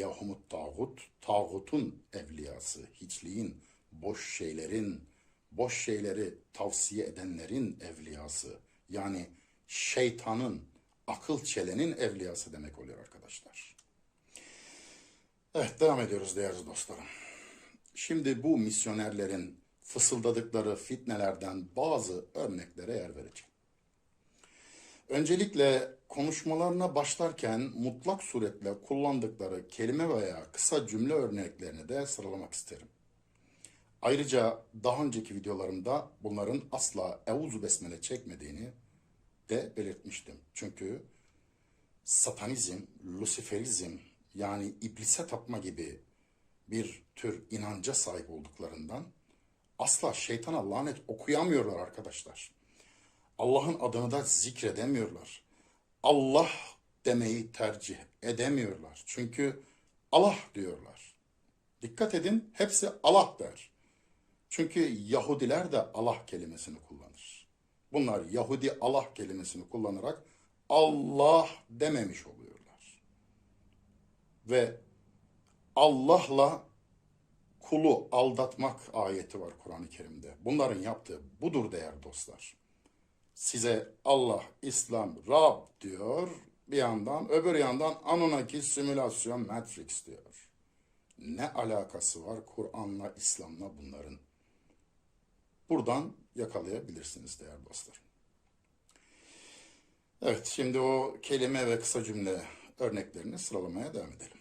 evliyahumut tağut, tağutun evliyası, hiçliğin, boş şeylerin, boş şeyleri tavsiye edenlerin evliyası. Yani şeytanın, akıl çelenin evliyası demek oluyor arkadaşlar. Evet devam ediyoruz değerli dostlarım. Şimdi bu misyonerlerin fısıldadıkları fitnelerden bazı örneklere yer vereceğim. Öncelikle konuşmalarına başlarken mutlak suretle kullandıkları kelime veya kısa cümle örneklerini de sıralamak isterim. Ayrıca daha önceki videolarımda bunların asla evuzu besmele çekmediğini de belirtmiştim. Çünkü satanizm, lusiferizm yani iblise tapma gibi bir tür inanca sahip olduklarından asla şeytana lanet okuyamıyorlar arkadaşlar. Allah'ın adını da zikredemiyorlar. Allah demeyi tercih edemiyorlar. Çünkü Allah diyorlar. Dikkat edin hepsi Allah der. Çünkü Yahudiler de Allah kelimesini kullanır. Bunlar Yahudi Allah kelimesini kullanarak Allah dememiş oluyorlar. Ve Allah'la kulu aldatmak ayeti var Kur'an-ı Kerim'de. Bunların yaptığı budur değerli dostlar. Size Allah, İslam, Rab diyor bir yandan, öbür yandan Anunnaki simülasyon Matrix diyor. Ne alakası var Kur'an'la, İslam'la bunların? Buradan yakalayabilirsiniz değerli dostlar. Evet, şimdi o kelime ve kısa cümle örneklerini sıralamaya devam edelim.